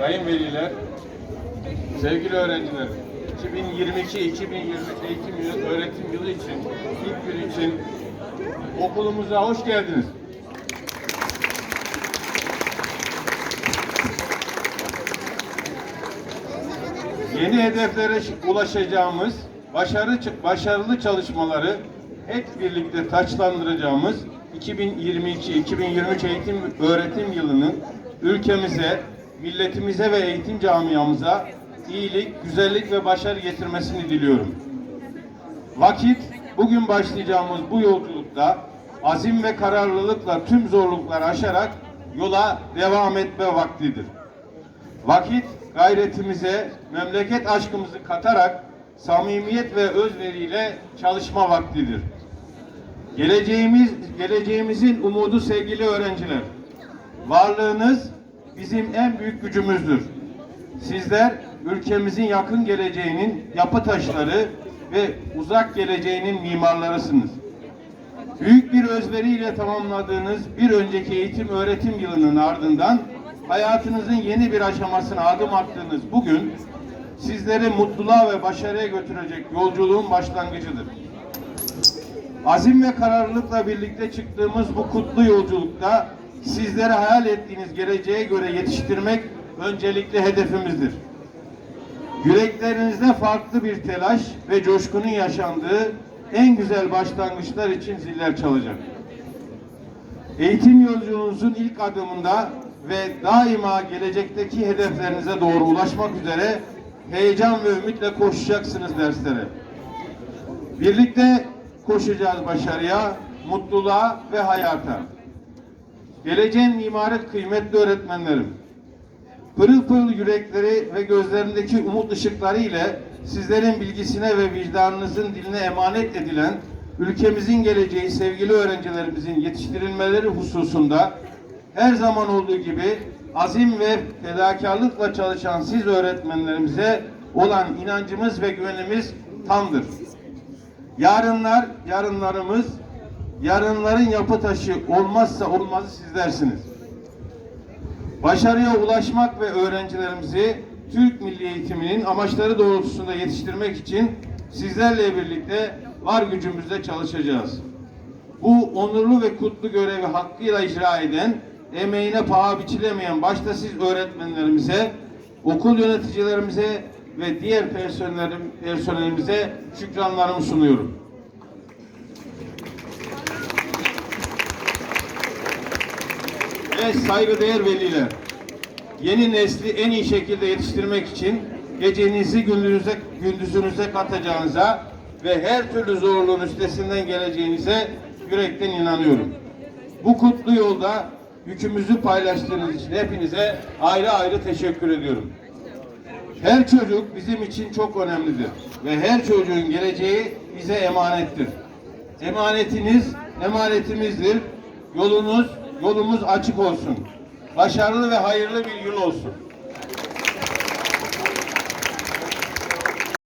sayın veliler, sevgili öğrenciler, 2022-2023 eğitim yılı, öğretim yılı için, ilk gün için okulumuza hoş geldiniz. Yeni hedeflere ulaşacağımız, başarı, başarılı çalışmaları hep birlikte taçlandıracağımız 2022-2023 eğitim öğretim yılının ülkemize, milletimize ve eğitim camiamıza iyilik, güzellik ve başarı getirmesini diliyorum. Vakit bugün başlayacağımız bu yolculukta azim ve kararlılıkla tüm zorlukları aşarak yola devam etme vaktidir. Vakit gayretimize, memleket aşkımızı katarak samimiyet ve özveriyle çalışma vaktidir. Geleceğimiz, geleceğimizin umudu sevgili öğrenciler. Varlığınız bizim en büyük gücümüzdür. Sizler ülkemizin yakın geleceğinin yapı taşları ve uzak geleceğinin mimarlarısınız. Büyük bir özveriyle tamamladığınız bir önceki eğitim öğretim yılının ardından hayatınızın yeni bir aşamasına adım attığınız bugün sizleri mutluluğa ve başarıya götürecek yolculuğun başlangıcıdır. Azim ve kararlılıkla birlikte çıktığımız bu kutlu yolculukta sizlere hayal ettiğiniz geleceğe göre yetiştirmek öncelikli hedefimizdir. Yüreklerinizde farklı bir telaş ve coşkunun yaşandığı en güzel başlangıçlar için ziller çalacak. Eğitim yolculuğunuzun ilk adımında ve daima gelecekteki hedeflerinize doğru ulaşmak üzere heyecan ve ümitle koşacaksınız derslere. Birlikte koşacağız başarıya, mutluluğa ve hayata. Geleceğin mimarı kıymetli öğretmenlerim. Pırıl pırıl yürekleri ve gözlerindeki umut ışıkları ile sizlerin bilgisine ve vicdanınızın diline emanet edilen ülkemizin geleceği sevgili öğrencilerimizin yetiştirilmeleri hususunda her zaman olduğu gibi azim ve fedakarlıkla çalışan siz öğretmenlerimize olan inancımız ve güvenimiz tamdır. Yarınlar, yarınlarımız, yarınların yapı taşı olmazsa olmazı sizlersiniz. Başarıya ulaşmak ve öğrencilerimizi Türk Milli Eğitiminin amaçları doğrultusunda yetiştirmek için sizlerle birlikte var gücümüzle çalışacağız. Bu onurlu ve kutlu görevi hakkıyla icra eden, emeğine paha biçilemeyen başta siz öğretmenlerimize, okul yöneticilerimize ve diğer personelim, personelimize şükranlarımı sunuyorum. Ve saygıdeğer veliler, yeni nesli en iyi şekilde yetiştirmek için gecenizi gündüzünüze, gündüzünüze katacağınıza ve her türlü zorluğun üstesinden geleceğinize yürekten inanıyorum. Bu kutlu yolda yükümüzü paylaştığınız için hepinize ayrı ayrı teşekkür ediyorum. Her çocuk bizim için çok önemlidir ve her çocuğun geleceği bize emanettir. Emanetiniz emanetimizdir. Yolunuz, yolumuz açık olsun. Başarılı ve hayırlı bir yıl olsun.